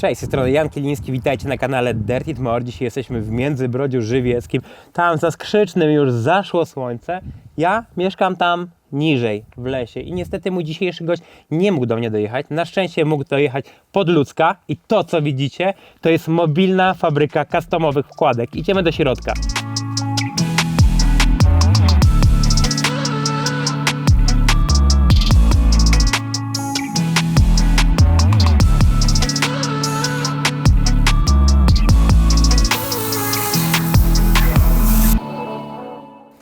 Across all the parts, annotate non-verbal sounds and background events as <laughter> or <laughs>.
Cześć, z tej strony Jan Kieliński, witajcie na kanale Dirty More. Dzisiaj jesteśmy w Międzybrodziu Żywieckim. Tam za Skrzycznym już zaszło słońce. Ja mieszkam tam niżej, w lesie i niestety mój dzisiejszy gość nie mógł do mnie dojechać. Na szczęście mógł dojechać Podludzka i to co widzicie to jest mobilna fabryka customowych wkładek. Idziemy do środka.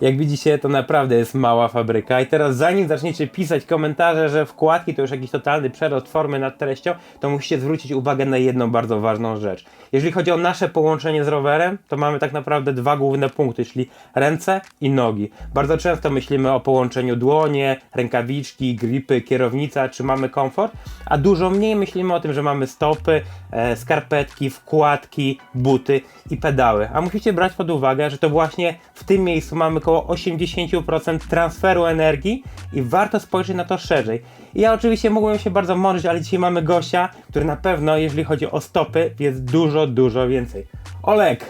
Jak widzicie, to naprawdę jest mała fabryka. I teraz, zanim zaczniecie pisać komentarze, że wkładki to już jakiś totalny przerost formy nad treścią, to musicie zwrócić uwagę na jedną bardzo ważną rzecz. Jeżeli chodzi o nasze połączenie z rowerem, to mamy tak naprawdę dwa główne punkty, czyli ręce i nogi. Bardzo często myślimy o połączeniu dłonie, rękawiczki, gripy, kierownica, czy mamy komfort, a dużo mniej myślimy o tym, że mamy stopy, e, skarpetki, wkładki, buty i pedały. A musicie brać pod uwagę, że to właśnie w tym miejscu mamy około 80% transferu energii i warto spojrzeć na to szerzej. I ja oczywiście mógłbym się bardzo mądrzyć, ale dzisiaj mamy gościa, który na pewno, jeżeli chodzi o stopy, jest dużo, dużo więcej. Olek!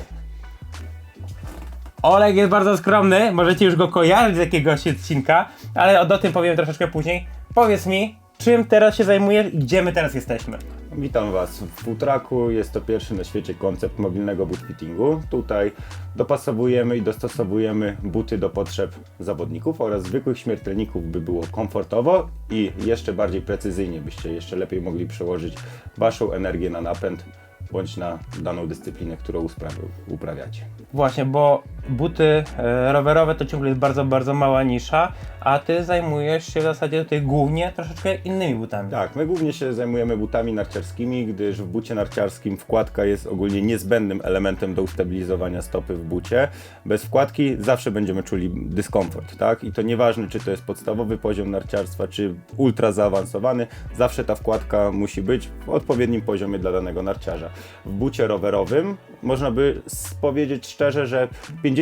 Olek jest bardzo skromny, możecie już go kojarzyć z jakiegoś odcinka, ale o tym powiem troszeczkę później. Powiedz mi, czym teraz się zajmujesz i gdzie my teraz jesteśmy? Witam Was w Futraku. Jest to pierwszy na świecie koncept mobilnego bootfittingu. Tutaj dopasowujemy i dostosowujemy buty do potrzeb zawodników oraz zwykłych śmiertelników, by było komfortowo i jeszcze bardziej precyzyjnie, byście jeszcze lepiej mogli przełożyć Waszą energię na napęd bądź na daną dyscyplinę, którą uprawiacie. Właśnie, bo buty e, rowerowe to ciągle jest bardzo, bardzo mała nisza, a ty zajmujesz się w zasadzie tutaj głównie troszeczkę innymi butami. Tak, my głównie się zajmujemy butami narciarskimi, gdyż w bucie narciarskim wkładka jest ogólnie niezbędnym elementem do ustabilizowania stopy w bucie. Bez wkładki zawsze będziemy czuli dyskomfort, tak? I to nieważne, czy to jest podstawowy poziom narciarstwa, czy ultra zaawansowany, zawsze ta wkładka musi być w odpowiednim poziomie dla danego narciarza. W bucie rowerowym można by powiedzieć szczerze, że 50%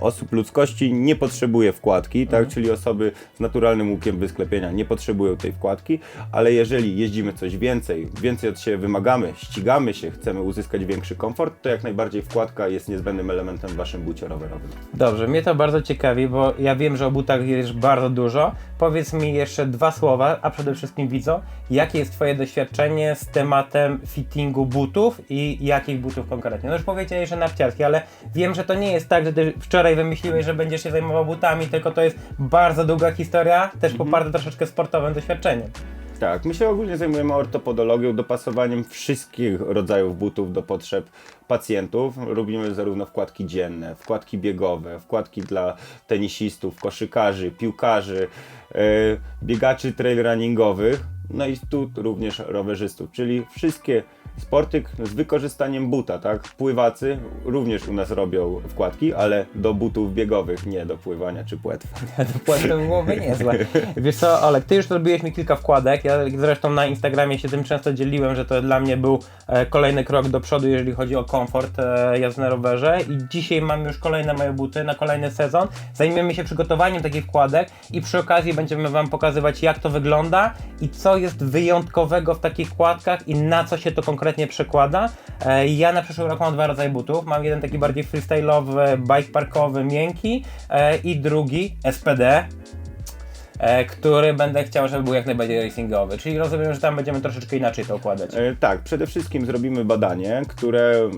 osób ludzkości nie potrzebuje wkładki, tak? Czyli osoby z naturalnym łukiem wysklepienia nie potrzebują tej wkładki, ale jeżeli jeździmy coś więcej, więcej od siebie wymagamy, ścigamy się, chcemy uzyskać większy komfort, to jak najbardziej wkładka jest niezbędnym elementem w waszym bucie rowerowym. Dobrze, mnie to bardzo ciekawi, bo ja wiem, że o butach jest bardzo dużo. Powiedz mi jeszcze dwa słowa, a przede wszystkim widzą, jakie jest twoje doświadczenie z tematem fittingu butów i jakich butów konkretnie? No już powiedziałeś, że narciarskie, ale wiem, że to nie jest tak, że ty wczoraj wymyśliłeś, że będziesz się zajmował butami, tylko to jest bardzo długa historia, też poparta troszeczkę sportowym doświadczeniem. Tak, my się ogólnie zajmujemy ortopodologią, dopasowaniem wszystkich rodzajów butów do potrzeb pacjentów. Robimy zarówno wkładki dzienne, wkładki biegowe, wkładki dla tenisistów, koszykarzy, piłkarzy, e, biegaczy trail runningowych, no i tu również rowerzystów, czyli wszystkie sporty k- z wykorzystaniem buta, tak? Pływacy również u nas robią wkładki, ale do butów biegowych, nie do pływania czy płetw. <laughs> Płatne byłoby niezłe. Wiesz co, Olek, ty już zrobiłeś mi kilka wkładek. Ja zresztą na Instagramie się tym często dzieliłem, że to dla mnie był e, kolejny krok do przodu, jeżeli chodzi o komfort e, jazdy na rowerze. I dzisiaj mam już kolejne moje buty na kolejny sezon. Zajmiemy się przygotowaniem takich wkładek i przy okazji będziemy Wam pokazywać, jak to wygląda i co jest wyjątkowego w takich wkładkach i na co się to konkretnie przekłada. E, ja na przyszły rok mam dwa rodzaje butów. Mam jeden taki bardziej freestyle'owy, bike parkowy, miękki e, i drugi SPD e, który będę chciał, żeby był jak najbardziej racingowy. Czyli rozumiem, że tam będziemy troszeczkę inaczej to układać. Tak, przede wszystkim zrobimy badanie, które,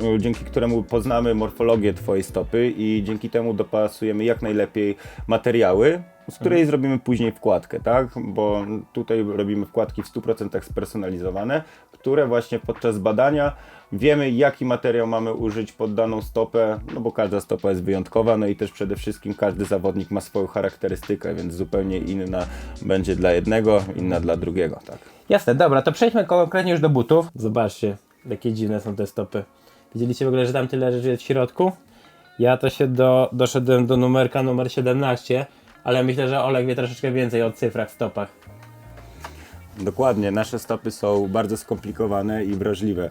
m, dzięki któremu poznamy morfologię Twojej stopy i dzięki temu dopasujemy jak najlepiej materiały, z której zrobimy później wkładkę, tak? Bo tutaj robimy wkładki w 100% spersonalizowane, które właśnie podczas badania wiemy, jaki materiał mamy użyć pod daną stopę, no bo każda stopa jest wyjątkowa, no i też przede wszystkim każdy zawodnik ma swoją charakterystykę, więc zupełnie inna będzie dla jednego, inna dla drugiego, tak? Jasne, dobra, to przejdźmy konkretnie już do butów. Zobaczcie, jakie dziwne są te stopy. Widzieliście w ogóle, że tam tyle rzeczy jest w środku? Ja to się do, doszedłem do numerka numer 17, ale myślę, że Olek wie troszeczkę więcej o cyfrach w stopach. Dokładnie, nasze stopy są bardzo skomplikowane i wrażliwe.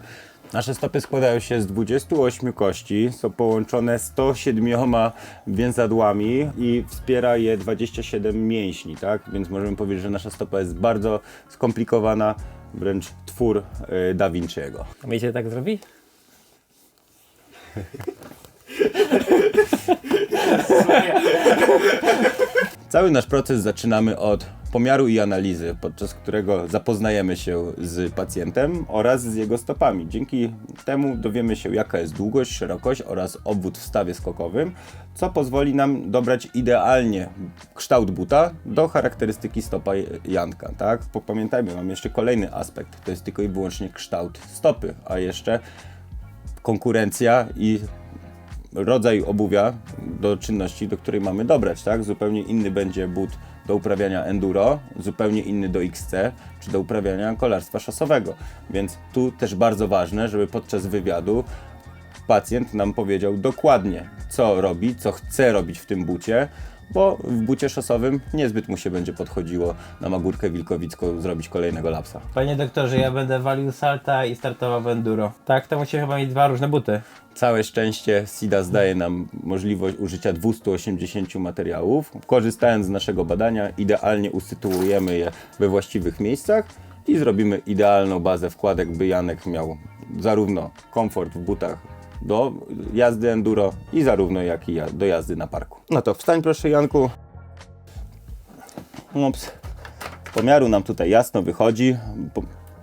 Nasze stopy składają się z 28 kości, są połączone 107 więzadłami i wspiera je 27 mięśni, tak? Więc możemy powiedzieć, że nasza stopa jest bardzo skomplikowana, wręcz twór y, Da Vinciego. Umiecie tak zrobić? Cały nasz proces zaczynamy od pomiaru i analizy, podczas którego zapoznajemy się z pacjentem oraz z jego stopami. Dzięki temu dowiemy się, jaka jest długość, szerokość oraz obwód w stawie skokowym, co pozwoli nam dobrać idealnie kształt buta do charakterystyki stopa Janka. Tak? Pamiętajmy, mam jeszcze kolejny aspekt, to jest tylko i wyłącznie kształt stopy, a jeszcze konkurencja i rodzaj obuwia do czynności, do której mamy dobrać, tak? Zupełnie inny będzie but do uprawiania enduro, zupełnie inny do XC, czy do uprawiania kolarstwa szosowego. Więc tu też bardzo ważne, żeby podczas wywiadu pacjent nam powiedział dokładnie, co robi, co chce robić w tym bucie, bo w bucie szosowym niezbyt mu się będzie podchodziło na Magórkę Wilkowicką zrobić kolejnego lapsa. Panie doktorze, ja będę walił salta i startował w enduro. Tak, to musi chyba mieć dwa różne buty. Całe szczęście SIDA zdaje nam możliwość użycia 280 materiałów. Korzystając z naszego badania, idealnie usytuujemy je we właściwych miejscach i zrobimy idealną bazę wkładek, by Janek miał zarówno komfort w butach do jazdy enduro i zarówno jak i do jazdy na parku. No to wstań proszę Janku. Ups. Pomiaru nam tutaj jasno wychodzi,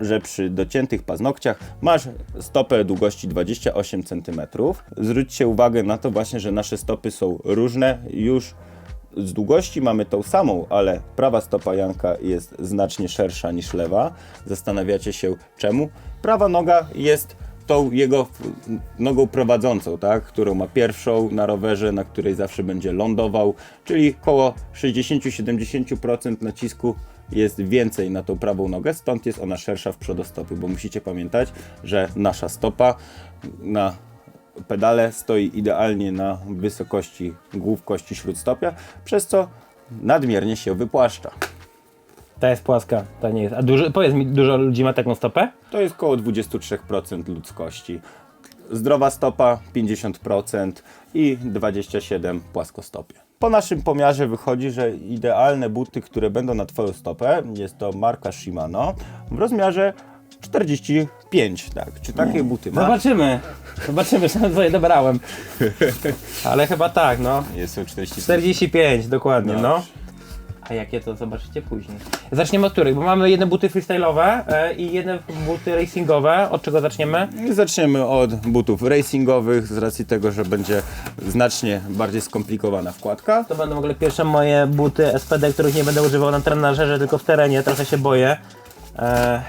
że przy dociętych paznokciach masz stopę długości 28 cm. Zwróćcie uwagę na to właśnie, że nasze stopy są różne. Już z długości mamy tą samą, ale prawa stopa Janka jest znacznie szersza niż lewa. Zastanawiacie się czemu? Prawa noga jest tą jego nogą prowadzącą, tak? którą ma pierwszą na rowerze, na której zawsze będzie lądował, czyli około 60-70% nacisku jest więcej na tą prawą nogę, stąd jest ona szersza w przodostopy, bo musicie pamiętać, że nasza stopa na pedale stoi idealnie na wysokości głów kości śródstopia, przez co nadmiernie się wypłaszcza. Ta jest płaska, ta nie jest. A dużo, powiedz mi, dużo ludzi ma taką stopę? To jest około 23% ludzkości. Zdrowa stopa 50% i 27% płaskostopie. Po naszym pomiarze wychodzi, że idealne buty, które będą na Twoją stopę, jest to marka Shimano w rozmiarze 45, tak? Czy takie buty masz? Zobaczymy. Zobaczymy, co je dobrałem. Ale chyba tak, no. Jest to 45. 45, dokładnie, no. A jakie to zobaczycie później. Zaczniemy od których, bo mamy jedne buty freestyle'owe e, i jedne buty racingowe. Od czego zaczniemy? Zaczniemy od butów racingowych, z racji tego, że będzie znacznie bardziej skomplikowana wkładka. To będą w ogóle pierwsze moje buty SPD, których nie będę używał na trenażerze, tylko w terenie. Trochę się boję. E...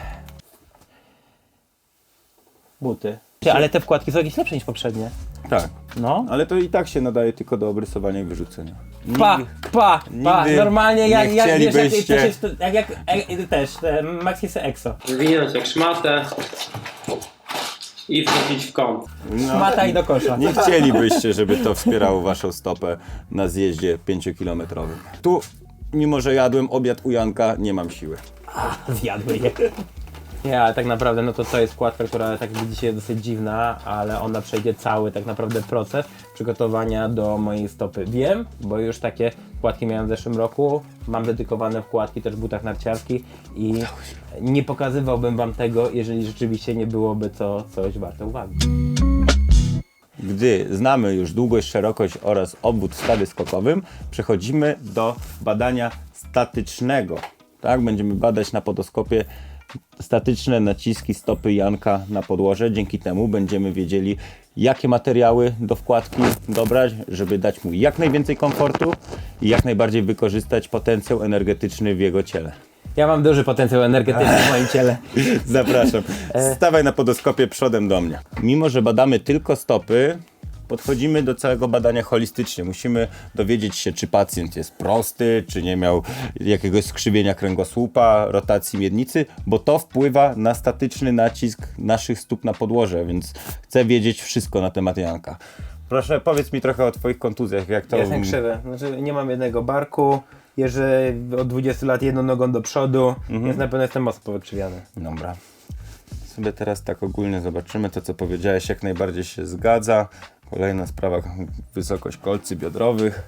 Buty. Ty, Ale te wkładki są jakieś lepsze niż poprzednie. Tak, No. ale to i tak się nadaje tylko do obrysowania i wyrzucenia. Pa, pa, pa, nigdy normalnie jak, nie jak, wiesz, jak, chcielibyście- też jest, jak, jak e, też, te Maxisy Exo. Zwinąć jak szmatę i wrzucić w kąt. No, Mata i do kosza. nie chcielibyście, żeby to wspierało waszą stopę na zjeździe 5-kilometrowym. Tu, mimo że jadłem obiad u Janka, nie mam siły. <laughs> Zjadły je. Nie, ale tak naprawdę no to to jest wkładka, która tak widzicie jest dosyć dziwna, ale ona przejdzie cały tak naprawdę proces przygotowania do mojej stopy. Wiem, bo już takie wkładki miałem w zeszłym roku, mam dedykowane wkładki też w butach narciarskich i nie pokazywałbym wam tego, jeżeli rzeczywiście nie byłoby to coś warte uwagi. Gdy znamy już długość, szerokość oraz obwód w stawie skokowym, przechodzimy do badania statycznego. Tak, będziemy badać na podoskopie statyczne naciski stopy Janka na podłoże. Dzięki temu będziemy wiedzieli, jakie materiały do wkładki dobrać, żeby dać mu jak najwięcej komfortu i jak najbardziej wykorzystać potencjał energetyczny w jego ciele. Ja mam duży potencjał energetyczny w moim ciele. <laughs> Zapraszam. Stawaj na podoskopie przodem do mnie. Mimo, że badamy tylko stopy, podchodzimy do całego badania holistycznie. Musimy dowiedzieć się, czy pacjent jest prosty, czy nie miał jakiegoś skrzywienia kręgosłupa, rotacji miednicy, bo to wpływa na statyczny nacisk naszych stóp na podłoże, więc chcę wiedzieć wszystko na temat Janka. Proszę, powiedz mi trochę o Twoich kontuzjach, jak to... Jestem krzywy. Znaczy, nie mam jednego barku. Jeżdżę od 20 lat jedną nogą do przodu, więc na pewno jestem mocno powykrzywiany. Dobra. Sobie teraz tak ogólnie zobaczymy to, co powiedziałeś, jak najbardziej się zgadza. Kolejna sprawa, wysokość kolcy biodrowych.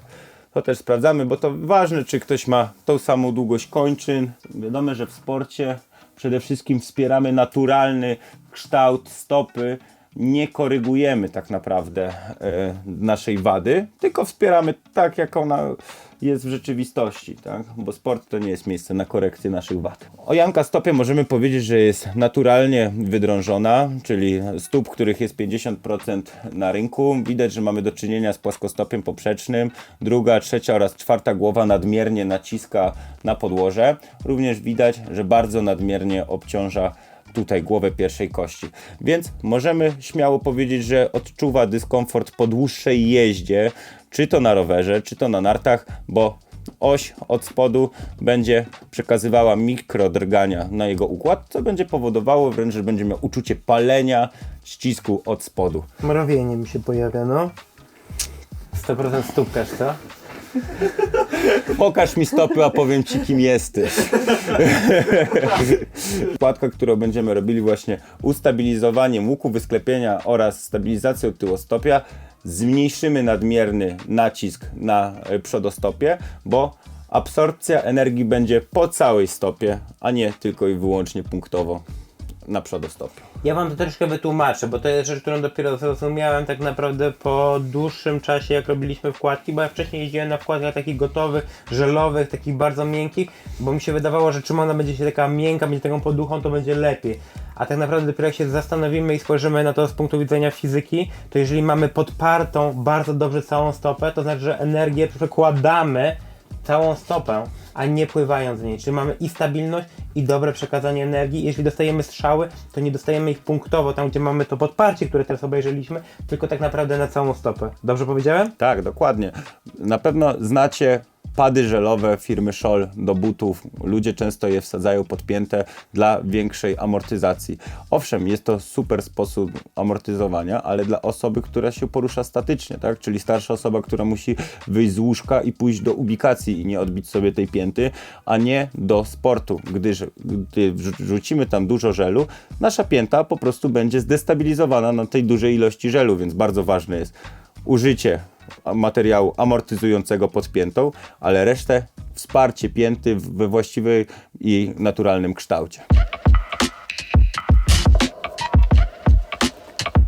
To też sprawdzamy, bo to ważne, czy ktoś ma tą samą długość kończyn. Wiadomo, że w sporcie Przede wszystkim wspieramy naturalny kształt stopy. Nie korygujemy tak naprawdę e, naszej wady, tylko wspieramy tak, jak ona jest w rzeczywistości, tak? Bo sport to nie jest miejsce na korekcję naszych wad. O Janka stopie możemy powiedzieć, że jest naturalnie wydrążona, czyli stóp, których jest 50% na rynku. Widać, że mamy do czynienia z płaskostopiem poprzecznym. Druga, trzecia oraz czwarta głowa nadmiernie naciska na podłoże. Również widać, że bardzo nadmiernie obciąża tutaj głowę pierwszej kości. Więc możemy śmiało powiedzieć, że odczuwa dyskomfort po dłuższej jeździe, czy to na rowerze, czy to na nartach, bo oś od spodu będzie przekazywała mikrodrgania na jego układ, co będzie powodowało wręcz, że będzie miał uczucie palenia ścisku od spodu. Mrowienie mi się pojawia, no. 100% stópkarz, co? Pokaż mi stopy, a powiem ci, kim jesteś. Wkładka, którą będziemy robili właśnie ustabilizowaniem łuku wysklepienia oraz stabilizacją tyłostopia, zmniejszymy nadmierny nacisk na przodostopie, bo absorpcja energii będzie po całej stopie, a nie tylko i wyłącznie punktowo na przodostopie. Ja wam to troszkę wytłumaczę, bo to jest rzecz, którą dopiero zrozumiałem tak naprawdę po dłuższym czasie, jak robiliśmy wkładki, bo ja wcześniej jeździłem na wkładkach takich gotowych, żelowych, takich bardzo miękkich, bo mi się wydawało, że czym ona będzie się taka miękka, będzie taką poduchą, to będzie lepiej. A tak naprawdę dopiero jak się zastanowimy i spojrzymy na to z punktu widzenia fizyki, to jeżeli mamy podpartą bardzo dobrze całą stopę, to znaczy, że energię przekładamy całą stopę, a nie pływając z niej. Czyli mamy i stabilność, i dobre przekazanie energii. Jeśli dostajemy strzały, to nie dostajemy ich punktowo, tam gdzie mamy to podparcie, które teraz obejrzeliśmy, tylko tak naprawdę na całą stopę. Dobrze powiedziałem? Tak, dokładnie. Na pewno znacie pady żelowe firmy Scholl do butów. Ludzie często je wsadzają podpięte dla większej amortyzacji. Owszem, jest to super sposób amortyzowania, ale dla osoby, która się porusza statycznie, tak? Czyli starsza osoba, która musi wyjść z łóżka i pójść do ubikacji i nie odbić sobie tej pięty, a nie do sportu, gdyż gdy wrzu- rzucimy tam dużo żelu, nasza pięta po prostu będzie zdestabilizowana na tej dużej ilości żelu, więc bardzo ważne jest użycie materiału amortyzującego pod piętą, ale resztę wsparcie pięty we właściwym i naturalnym kształcie.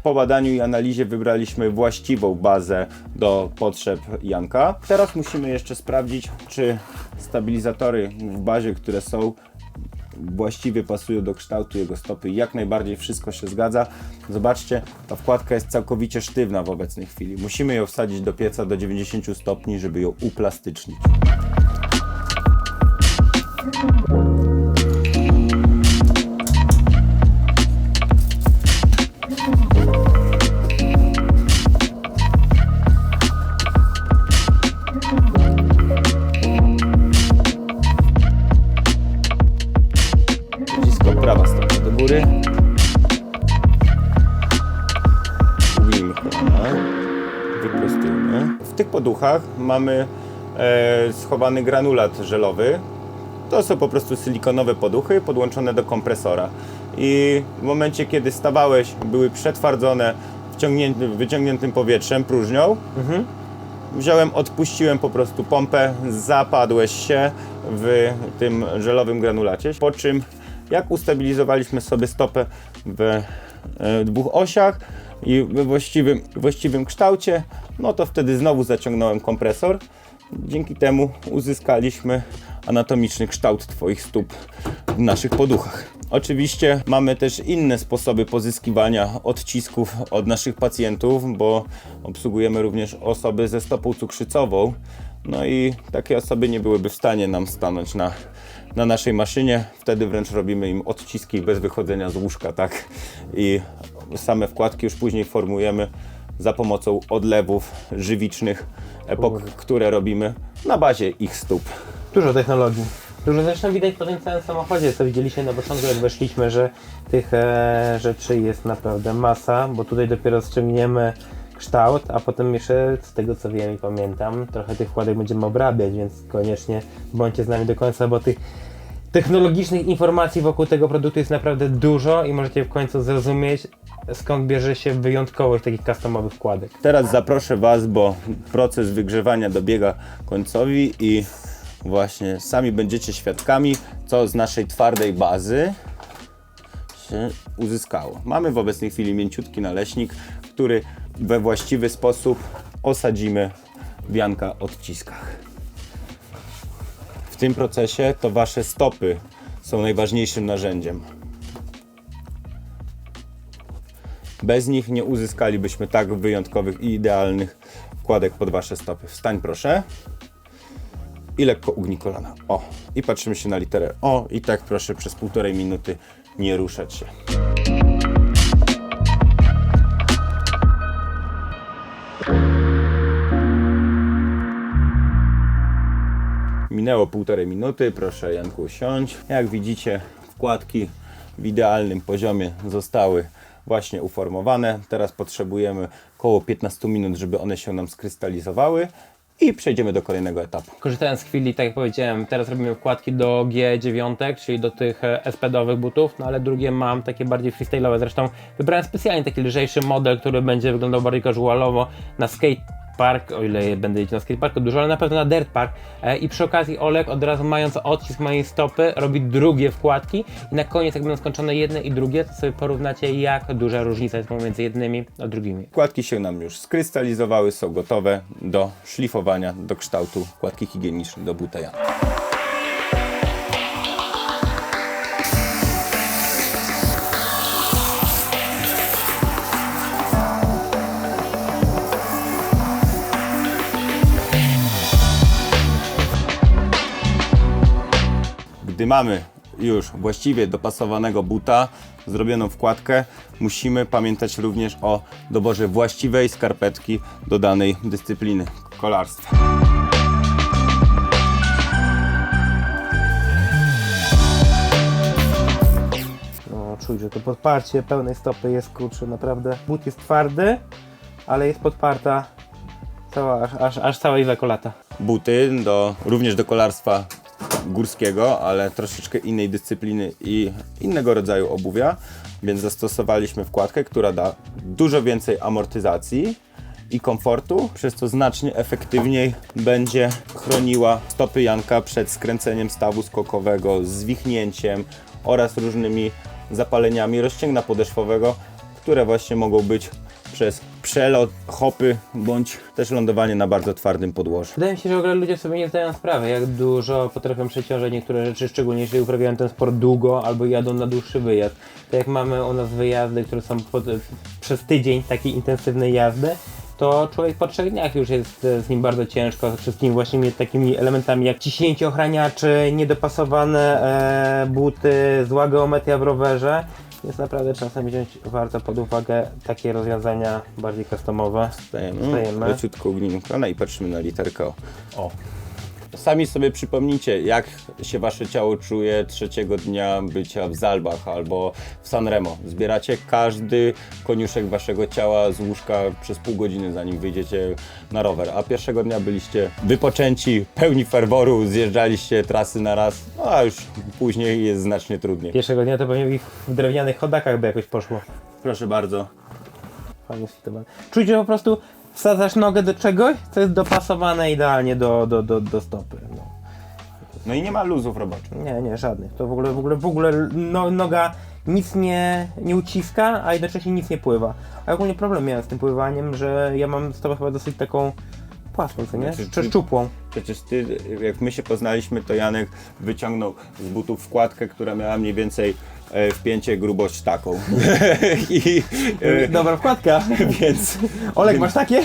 Po badaniu i analizie wybraliśmy właściwą bazę do potrzeb Janka. Teraz musimy jeszcze sprawdzić, czy stabilizatory w bazie, które są, właściwie pasują do kształtu jego stopy. Jak najbardziej wszystko się zgadza. Zobaczcie, ta wkładka jest całkowicie sztywna w obecnej chwili. Musimy ją wsadzić do pieca do 90 stopni, żeby ją uplastycznić. Poduchach mamy e, schowany granulat żelowy. To są po prostu silikonowe poduchy podłączone do kompresora. I w momencie, kiedy stawałeś, były przetwardzone wyciągniętym powietrzem, próżnią, wziąłem, odpuściłem po prostu pompę, zapadłeś się w tym żelowym granulacie, po czym jak ustabilizowaliśmy sobie stopę w e, dwóch osiach i we właściwym, właściwym kształcie, no to wtedy znowu zaciągnąłem kompresor. Dzięki temu uzyskaliśmy anatomiczny kształt Twoich stóp w naszych poduchach. Oczywiście mamy też inne sposoby pozyskiwania odcisków od naszych pacjentów, bo obsługujemy również osoby ze stopą cukrzycową. No i takie osoby nie byłyby w stanie nam stanąć na, na naszej maszynie. Wtedy wręcz robimy im odciski bez wychodzenia z łóżka, tak? I same wkładki już później formujemy za pomocą odlewów żywicznych, epok, które robimy na bazie ich stóp. Dużo technologii. Dużo zresztą widać po tym całym samochodzie, co widzieliście na początku, jak weszliśmy, że tych e, rzeczy jest naprawdę masa, bo tutaj dopiero ściągniemy kształt, a potem jeszcze z tego co wiem i pamiętam, trochę tych wkładek będziemy obrabiać, więc koniecznie bądźcie z nami do końca, bo tych technologicznych informacji wokół tego produktu jest naprawdę dużo i możecie w końcu zrozumieć, skąd bierze się wyjątkowość takich customowych wkładek. Teraz zaproszę Was, bo proces wygrzewania dobiega końcowi i właśnie sami będziecie świadkami, co z naszej twardej bazy się uzyskało. Mamy w obecnej chwili mięciutki naleśnik, który we właściwy sposób osadzimy w Janka odciskach. W tym procesie to Wasze stopy są najważniejszym narzędziem. Bez nich nie uzyskalibyśmy tak wyjątkowych i idealnych wkładek pod Wasze stopy. Wstań proszę. I lekko ugnij kolana. O, i patrzymy się na literę O i tak proszę przez półtorej minuty nie ruszać się. Minęło półtorej minuty, proszę Janku usiąść. Jak widzicie, wkładki w idealnym poziomie zostały właśnie uformowane. Teraz potrzebujemy około 15 minut, żeby one się nam skrystalizowały i przejdziemy do kolejnego etapu. Korzystając z chwili, tak jak powiedziałem, teraz robimy wkładki do G9, czyli do tych e, SPD-owych butów, no ale drugie mam takie bardziej freestyle'owe. Zresztą wybrałem specjalnie taki lżejszy model, który będzie wyglądał bardziej casualowo na skate park, o ile będę jeździł na skateparku dużo, ale na pewno na dirt park. E, I przy okazji Olek od razu mając odcisk mojej stopy robi drugie wkładki i na koniec jak będą skończone jedne i drugie, to sobie porównacie jak duża różnica jest pomiędzy jednymi a drugimi. Wkładki się nam już skrystalizowały, są gotowe do szlifowania, do kształtu wkładki higienicznej do buta Janka. Gdy mamy już właściwie dopasowanego buta, zrobioną wkładkę, musimy pamiętać również o doborze właściwej skarpetki do danej dyscypliny kolarstwa. No, czuć, że to podparcie pełnej stopy jest kurczę, naprawdę. But jest twardy, ale jest podparta cała, aż, aż, aż cała. Buty do, również do kolarstwa górskiego, ale troszeczkę innej dyscypliny i innego rodzaju obuwia, więc zastosowaliśmy wkładkę, która da dużo więcej amortyzacji i komfortu, przez co znacznie efektywniej będzie chroniła stopy Janka przed skręceniem stawu skokowego, zwichnięciem oraz różnymi zapaleniami rozcięgna podeszwowego, które właśnie mogą być przez przelot, hopy bądź też lądowanie na bardzo twardym podłożu. Wydaje mi się, że w ogóle ludzie sobie nie zdają sprawy, jak dużo potrafią przeciążać niektóre rzeczy, szczególnie jeżeli uprawiają ten sport długo albo jadą na dłuższy wyjazd. Tak jak mamy u nas wyjazdy, które są pod, przez tydzień takiej intensywnej jazdy, to człowiek po trzech dniach już jest z nim bardzo ciężko, ze wszystkimi właśnie takimi elementami jak ciśnięcie ochraniaczy, niedopasowane e, buty, zła geometria w rowerze. Jest naprawdę czasem wziąć warto pod uwagę takie rozwiązania bardziej customowe. Wstajemy, Wstajemy. leciutko ugnijmy kolana i patrzymy na literkę O. O. Sami sobie przypomnijcie, jak się wasze ciało czuje trzeciego dnia bycia w Zalbach albo w Sanremo. Zbieracie każdy koniuszek waszego ciała z łóżka przez pół godziny, zanim wyjdziecie na rower, a pierwszego dnia byliście wypoczęci, pełni ferworu, zjeżdżaliście trasy na raz, no a już później jest znacznie trudniej. Pierwszego dnia to pewnie ich w drewnianych chodakach by jakoś poszło. Proszę bardzo. Fajnie sfitowane. Czuć, że po prostu wsadzasz nogę do czegoś, co jest dopasowane idealnie do, do, do, do stopy. No. No i nie ma luzów roboczych. Nie, nie, żadnych. To w ogóle, w ogóle, w ogóle no, noga nic nie, nie uciska, a jednocześnie nic nie pływa. A ogólnie problem miałem z tym pływaniem, że ja mam stopę chyba dosyć taką płaską, co nie? Znaczy, Czy ty- szczupłą. Przecież ty, jak my się poznaliśmy, to Janek wyciągnął z butów wkładkę, która miała mniej więcej e, wpięcie grubość taką. <laughs> I, e, Dobra wkładka. więc, Olek, masz takie?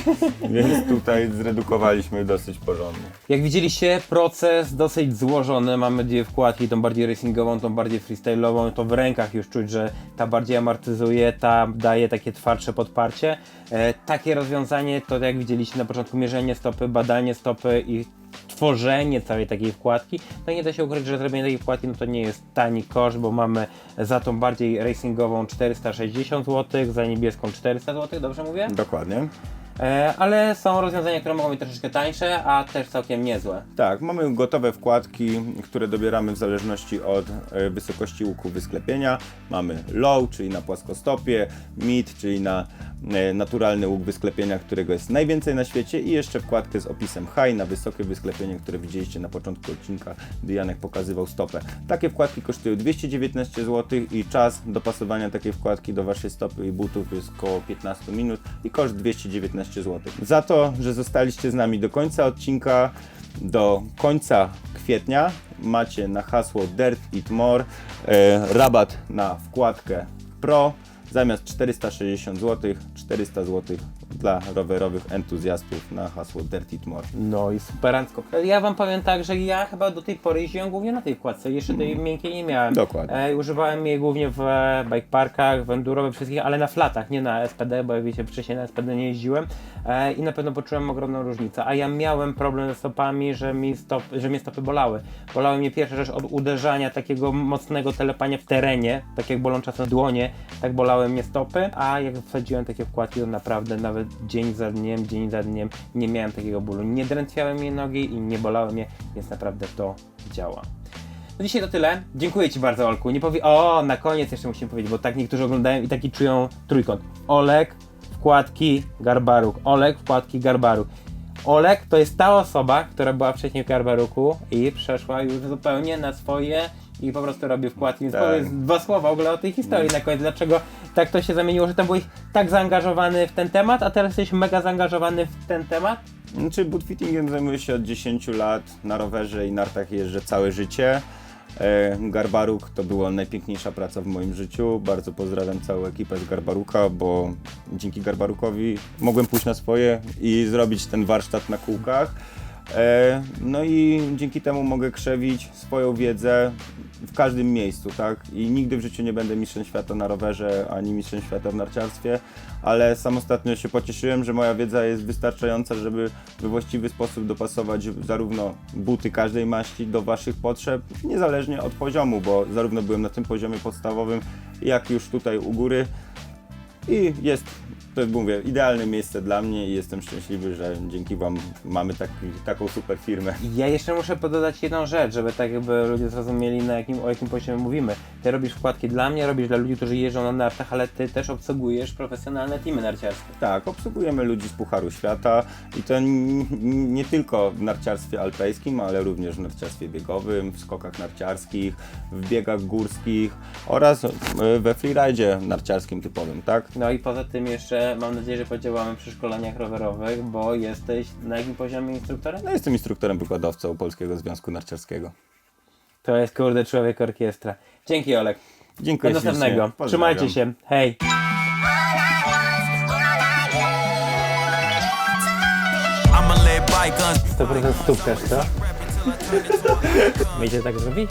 więc tutaj zredukowaliśmy dosyć porządnie. Jak widzieliście, proces dosyć złożony. Mamy dwie wkładki, tą bardziej racingową, tą bardziej freestyle'ową. To w rękach już czuć, że ta bardziej amortyzuje, ta daje takie twardsze podparcie. E, takie rozwiązanie to jak widzieliście na początku mierzenie stopy, badanie stopy i tworzenie całej takiej wkładki. No i nie da się ukryć, że zrobienie takiej wkładki no to nie jest tani koszt, bo mamy za tą bardziej racingową 460 zł, za niebieską 400 zł, dobrze mówię? Dokładnie. E, ale są rozwiązania, które mogą być troszeczkę tańsze, a też całkiem niezłe. Tak, mamy gotowe wkładki, które dobieramy w zależności od e, wysokości łuku wysklepienia. Mamy low, czyli na płaskostopie, mid, czyli na naturalny łuk wysklepienia, którego jest najwięcej na świecie i jeszcze wkładkę z opisem high na wysokie wysklepienie, które widzieliście na początku odcinka, gdy Janek pokazywał stopę. Takie wkładki kosztują 219 zł i czas dopasowania takiej wkładki do waszej stopy i butów jest około 15 minut i koszt 219 zł. Za to, że zostaliście z nami do końca odcinka, do końca kwietnia macie na hasło Dirt It More e, rabat na wkładkę Pro zamiast 460 zł, 400 zł dla rowerowych entuzjastów na hasło Dirt It More. No i superancko. Ja wam powiem tak, że ja chyba do tej pory jeździłem głównie na tej wkładce, jeszcze tej miękkiej nie miałem. Dokładnie. E, używałem jej głównie w e, bike parkach, w enduro, we wszystkich, ale na flatach, nie na SPD, bo jak wiecie, wcześniej na SPD nie jeździłem e, i na pewno poczułem ogromną różnicę. A ja miałem problem ze stopami, że mi, stop, że mnie stopy bolały. Bolały mnie pierwsza rzecz od uderzania, takiego mocnego telepania w terenie, tak jak bolą czasem dłonie, tak bolały mnie stopy, a jak wsadziłem takie wkładki, to naprawdę nawet dzień za dniem, dzień za dniem nie miałem takiego bólu. Nie drętwiały mnie nogi i nie bolały mnie, więc naprawdę to działa. No dzisiaj to tyle. Dziękuję Ci bardzo, Olku. Nie powie... O, na koniec jeszcze musimy powiedzieć, bo tak niektórzy oglądają i taki czują trójkąt. Olek, wkładki, Garbaruk. Olek, wkładki, Garbaruk. Olek to jest ta osoba, która była wcześniej w Garbaruku i przeszła już zupełnie na swoje i po prostu robi wkładki. Więc Tak. powiedz dwa słowa w ogóle o tej historii na koniec. Dlaczego tak to się zamieniło, że tam byłeś tak zaangażowany w ten temat, a teraz jesteś mega zaangażowany w ten temat? Znaczy bootfittingiem zajmuję się od 10 lat, na rowerze i nartach jeżdżę całe życie. E, Garbaruk to była najpiękniejsza praca w moim życiu. Bardzo pozdrawiam całą ekipę z Garbaruka, bo dzięki Garbarukowi mogłem pójść na swoje i zrobić ten warsztat na kółkach. E, No i dzięki temu mogę krzewić swoją wiedzę w każdym miejscu, tak? I nigdy w życiu nie będę mistrzem świata na rowerze, ani mistrzem świata w narciarstwie, ale sam ostatnio się pocieszyłem, że moja wiedza jest wystarczająca, żeby we właściwy sposób dopasować zarówno buty każdej maści do Waszych potrzeb, niezależnie od poziomu, bo zarówno byłem na tym poziomie podstawowym, jak już tutaj u góry. I jest, mówię, idealne miejsce dla mnie i jestem szczęśliwy, że dzięki Wam mamy taki, taką super firmę. Ja jeszcze muszę dodać jedną rzecz, żeby tak jakby ludzie zrozumieli na jakim, o jakim poziomie mówimy. Ty robisz wkładki dla mnie, robisz dla ludzi, którzy jeżdżą na nartach, ale ty też obsługujesz profesjonalne teamy narciarskie. Tak, obsługujemy ludzi z Pucharu Świata i to nie tylko w narciarstwie alpejskim, ale również w narciarstwie biegowym, w skokach narciarskich, w biegach górskich oraz e, we freeride narciarskim typowym, tak? No i poza tym jeszcze mam nadzieję, że podziałamy przy szkoleniach rowerowych, bo jesteś na jakim poziomie instruktorem? No, jestem instruktorem wykładowcą Polskiego Związku Narciarskiego. To jest kurde człowiek orkiestra. Dzięki Olek. Dziękuję Do następnego. Trzymajcie się. Hej. Let bygones 100% stópkasz, co? <laughs> Wiecie tak zrobić?